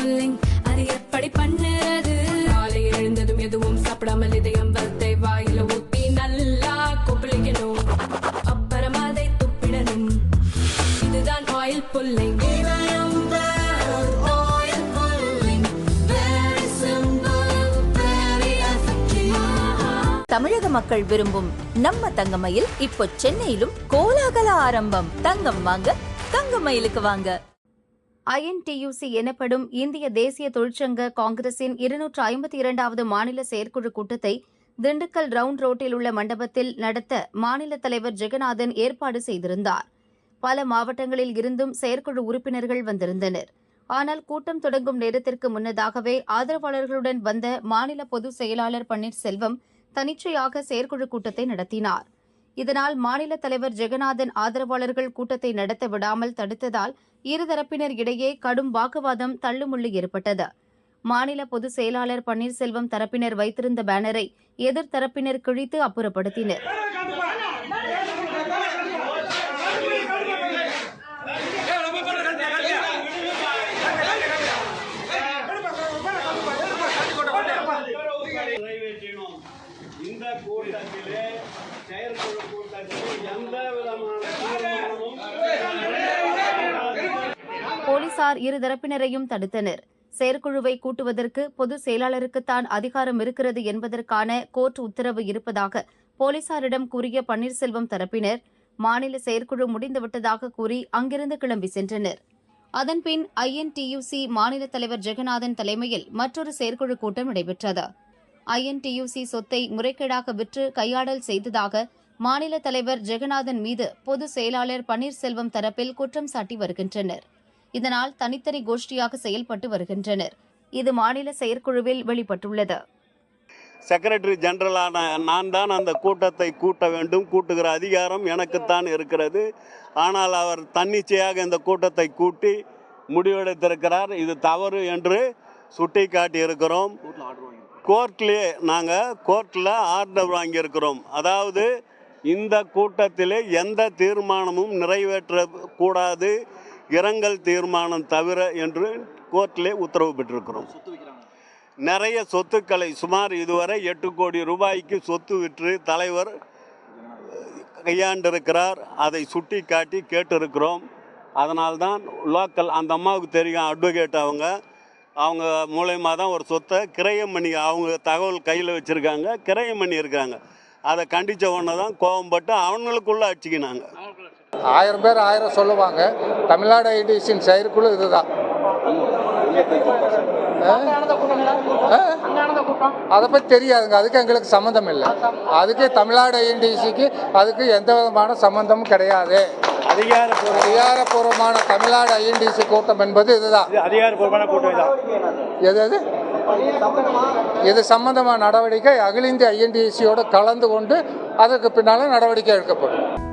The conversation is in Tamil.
புல்லிங் அது எப்படி பண்ணுறது? காலை எழுந்ததும் எதுவும் சாப்பிடாமல் இதயம் வளத்தை வாயில ஊத்தி நல்லா கொப்பளிக்கணும். அப்புறம் அதை துப்பிடணும். இதுதான் ஆயில் புல்லிங் தமிழக மக்கள் விரும்பும் நம்ம தங்கமயில் இப்போ சென்னையிலும் கோலாகல ஆரம்பம். தங்கம் வாங்க தங்கமயிலுக்கு வாங்க. ஐஎன்டியூசி எனப்படும் இந்திய தேசிய தொழிற்சங்க காங்கிரசின் இருநூற்று ஐம்பத்தி இரண்டாவது மாநில செயற்குழு கூட்டத்தை திண்டுக்கல் ரவுண்ட் ரோட்டில் உள்ள மண்டபத்தில் நடத்த மாநில தலைவர் ஜெகநாதன் ஏற்பாடு செய்திருந்தார். பல மாவட்டங்களில் இருந்தும் செயற்குழு உறுப்பினர்கள் வந்திருந்தனர். ஆனால் கூட்டம் தொடங்கும் நேரத்திற்கு முன்னதாகவே ஆதரவாளர்களுடன் வந்த மாநில பொதுச் செயலாளர் பன்னீர்செல்வம் தனிச்சையாக செயற்குழு கூட்டத்தை நடத்தினார். இதனால் மாநில தலைவர் ஜெகநாதன் ஆதரவாளர்கள் கூட்டத்தை நடத்த விடாமல் தடுத்ததால் இருதரப்பினர் இடையே கடும் வாக்குவாதம் தள்ளுமுள்ளு ஏற்பட்டது. மாநில பொதுச் செயலாளர் பன்னீர்செல்வம் தரப்பினர் வைத்திருந்த பேனரை எதிர்த்தரப்பினர் கிழித்து அப்புறப்படுத்தினர். இந்த கூட்டத்திலே செயற்குழு கூட்டத்திலே எந்த விதமான தீர்மானமும் போலீசார் இருதரப்பினரையும் தடுத்தனர். செயற்குழுவை கூட்டுவதற்கு பொதுச் செயலாளருக்குத்தான் அதிகாரம் இருக்கிறது என்பதற்கான கோர்ட் உத்தரவு இருப்பதாக போலீசாரிடம் கூறிய பன்னீர்செல்வம் தரப்பினர். மாநில செயற்குழு முடிந்துவிட்டதாக கூறி அங்கிருந்து கிளம்பி சென்றனர். அதன்பின் ஐஎன்டியூசி மாநில தலைவர் ஜெகநாதன் தலைமையில் மற்றொரு செயற்குழு கூட்டம் நடைபெற்றது. ஐஎன்டியூசி சொத்தை முறைகேடாக விற்று கையாடல் செய்ததாக மாநில தலைவர் ஜெகநாதன் மீது பொதுச் செயலாளர் பன்னீர்செல்வம் தரப்பில் குற்றம் சாட்டி வருகின்றனர். இதனால் தனித்தனி கோஷ்டியாக செயல்பட்டு வருகின்றனர். இது மாநில செயற்குழுவில் வெளிப்பட்டுள்ளது. செக்ரட்டரி ஜெனரலான நான் தான் அந்த கூட்டத்தை கூட்ட வேண்டும். கூட்டுகிற அதிகாரம் எனக்குத்தான் இருக்கிறது. ஆனால் அவர் தன்னிச்சையாக இந்த கூட்டத்தை கூட்டி முடிவெடுத்திருக்கிறார். இது தவறு என்று சுட்டி காட்டியிருக்கிறோம் கோர்ட்லேயே நாங்கள் கோர்ட்டில் ஆர்டர் வாங்கியிருக்கிறோம். அதாவது இந்த கூட்டத்திலே எந்த தீர்மானமும் நிறைவேற்றக்கூடாது இரங்கல் தீர்மானம் தவிர என்று கோர்ட்டிலே உத்தரவு பெற்றிருக்கிறோம். நிறைய சொத்துக்களை சுமார் இதுவரை எட்டு கோடி ரூபாய்க்கு சொத்து விற்று தலைவர் கையாண்டிருக்கிறார். அதை சுட்டி காட்டி கேட்டிருக்கிறோம். அதனால்தான் லோக்கல் அந்த அம்மாவுக்கு தெரியும் அட்வொகேட் அவங்க. அவங்க மூலயமா தான் ஒரு சொத்தை கிரயம் பண்ணி அவங்க தகவல் கையில் வச்சுருக்காங்க கிரயம் பண்ணியிருக்காங்க அதை கண்டித்த உடனே தான் கோபப்பட்டு அவங்களுக்குள்ளே அடிச்சுக்கினாங்க. ஆயிரம் பேர் ஆயிரம் சொல்லுவாங்க. தமிழ்நாடு ஐடிசின் செயற்குழு இதுதான். அதை பற்றி தெரியாதுங்க. அதுக்கு எங்களுக்கு சம்மந்தம் இல்லை. அதுக்கு தமிழ்நாடு ஐஎன்டிசிக்கு அதுக்கு எந்த விதமான சம்மந்தமும் கிடையாது. அதிகாரப்பூர்வ அதிகாரப்பூர்வமான தமிழ்நாடு ஐஎன்டிசி கூட்டம் என்பது இதுதான். இது அதிகாரப்பூர்வமான கூட்டம் தான் எது எது? இது சம்பந்தமான நடவடிக்கை அகில இந்திய ஐஎன்டிசியோடு கலந்து கொண்டு அதற்கு பின்னால் நடவடிக்கை எடுக்கப்படும்.